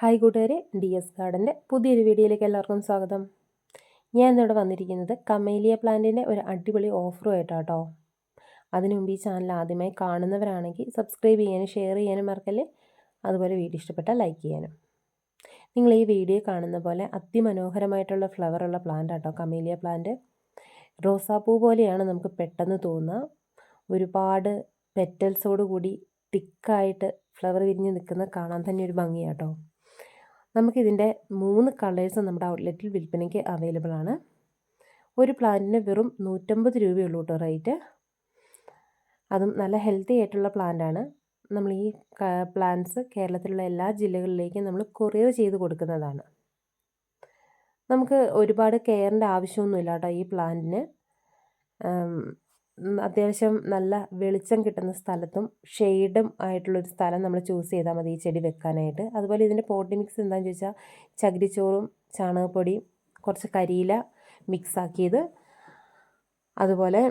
Hi കൂട്ടുകാരെ D S ഗാർഡന്റെ പുതിയൊരു വീഡിയോയിലേക്ക് എല്ലാവർക്കും സ്വാഗതം. ഞാൻ ഇന്നിവിടെ വന്നിരിക്കുന്നത് കമേലിയ പ്ലാന്റിന്റെ ഒരു അടിപൊളി ഓഫറുമായിട്ടാണ് കേട്ടോ അതിനു മുമ്പ് ഈ ചാനൽ ആദ്യമായി കാണുന്നവരാണെങ്കിൽ സബ്സ്ക്രൈബ് ചെയ്യാനും ഷെയർ ചെയ്യാനും മറക്കല്ലേ? അതുപോലെ വീഡിയോ ഇഷ്ടപ്പെട്ടാൽ ലൈക്ക് ചെയ്യാനും. നിങ്ങൾ ഈ വീഡിയോ കാണുന്ന പോലെ അതിമനോഹരമായിട്ടുള്ള ഫ്ലവറുള്ള പ്ലാന്റ് കേട്ടോ കമേലിയ പ്ലാന്റ്. റോസാപ്പൂ പോലെയാണ് നമുക്ക് പെട്ടെന്ന് തോന്നുക. ഒരുപാട് പെറ്റൽസോട് കൂടി തിക്കായിട്ട് ഫ്ലവർ വിരിഞ്ഞ് നിൽക്കുന്ന കാണാൻ തന്നെ ഒരു ഭംഗിയാട്ടോ. നമുക്കിതിന്റെ മൂന്ന് കളേഴ്സ് നമ്മുടെ ഔട്ട്ലെറ്റിൽ വിൽപ്പനയ്ക്ക് അവൈലബിൾ ആണ്. ഒരു പ്ലാന്റിന് വെറും നൂറ്റമ്പത് രൂപയുള്ളൂ കേട്ടോ റേറ്റ് അതും നല്ല ഹെൽത്തി ആയിട്ടുള്ള പ്ലാന്റാണ് നമ്മൾ ഈ പ്ലാന്റ്സ് കേരളത്തിലുള്ള എല്ലാ ജില്ലകളിലേക്കും നമ്മൾ കൊറിയർ ചെയ്ത് കൊടുക്കുന്നതാണ്. നമുക്ക് ഒരുപാട് കെയറിന്റെ ആവശ്യമൊന്നുമില്ല കേട്ടോ ഈ പ്ലാന്റിന് അത്യാവശ്യം നല്ല വെളിച്ചം കിട്ടുന്ന സ്ഥലത്തും ഷെയ്ഡും ആയിട്ടുള്ളൊരു സ്ഥലം നമ്മൾ ചൂസ് ചെയ്താൽ മതി ഈ ചെടി വെക്കാനായിട്ട്. അതുപോലെ ഇതിന്റെ പോട്ടി മിക്സ് എന്താണെന്ന് ചോദിച്ചാൽ ചകിരിച്ചോറും ചാണകപ്പൊടിയും കുറച്ച് കരിയില മിക്സാക്കിയത് അതുപോലെ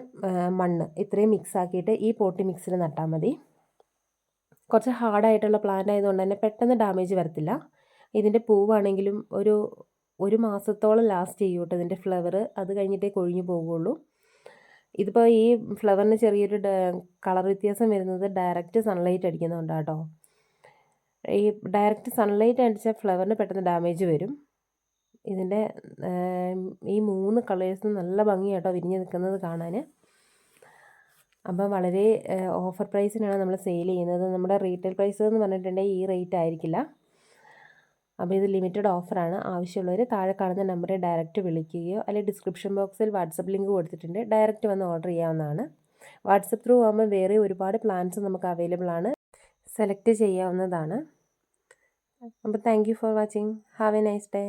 മണ്ണ്. ഇത്രയും മിക്സാക്കിയിട്ട് ഈ പോട്ടി മിക്സിൽ നട്ടാൽ മതി. കുറച്ച് ഹാർഡായിട്ടുള്ള പ്ലാന്റ് ആയതുകൊണ്ട് തന്നെ പെട്ടെന്ന് ഡാമേജ് വരത്തില്ല. ഇതിന്റെ പൂവാണെങ്കിലും ഒരു ഒരു മാസത്തോളം ലാസ്റ്റ് ചെയ്യൂട്ടോ ഇതിന്റെ ഫ്ലവർ അത് കഴിഞ്ഞിട്ടേ കൊഴിഞ്ഞു പോകുള്ളൂ ഇതിപ്പോൾ ഈ ഫ്ലവറിന് ചെറിയൊരു കളർ വ്യത്യാസം വരുന്നത് ഡയറക്റ്റ് സൺലൈറ്റ് അടിക്കുന്നതുകൊണ്ടാണ് കേട്ടോ ഈ ഡയറക്റ്റ് സൺലൈറ്റ് അടിച്ചാൽ ഫ്ലവറിന് പെട്ടെന്ന് ഡാമേജ് വരും. ഇതിന്റെ ഈ മൂന്ന് കളേഴ്സും നല്ല ഭംഗിയാട്ടോ വിരിഞ്ഞ് നിൽക്കുന്നത് കാണാൻ അപ്പം വളരെ ഓഫർ പ്രൈസിനാണ് നമ്മൾ സെയിൽ ചെയ്യുന്നത്. നമ്മുടെ റീറ്റെയിൽ പ്രൈസ് എന്ന് പറഞ്ഞിട്ടുണ്ടെങ്കിൽ ഈ റേറ്റ് ആയിരിക്കില്ല. അപ്പോൾ ഇത് ലിമിറ്റഡ് ഓഫറാണ് ആവശ്യമുള്ളവർ താഴെ കാണുന്ന നമ്പറിൽ ഡയറക്റ്റ് വിളിക്കുകയോ അല്ലെങ്കിൽ ഡിസ്ക്രിപ്ഷൻ ബോക്സിൽ വാട്സപ്പ് ലിങ്ക് കൊടുത്തിട്ടുണ്ട്. ഡയറക്റ്റ് വന്ന് ഓർഡർ ചെയ്യാവുന്നതാണ്. വാട്സപ്പ് ത്രൂ ആകുമ്പോൾ വേറെ ഒരുപാട് പ്ലാൻസ് നമുക്ക് അവൈലബിൾ ആണ്. സെലക്ട് ചെയ്യാവുന്നതാണ്. അപ്പോൾ thank you for watching have a nice day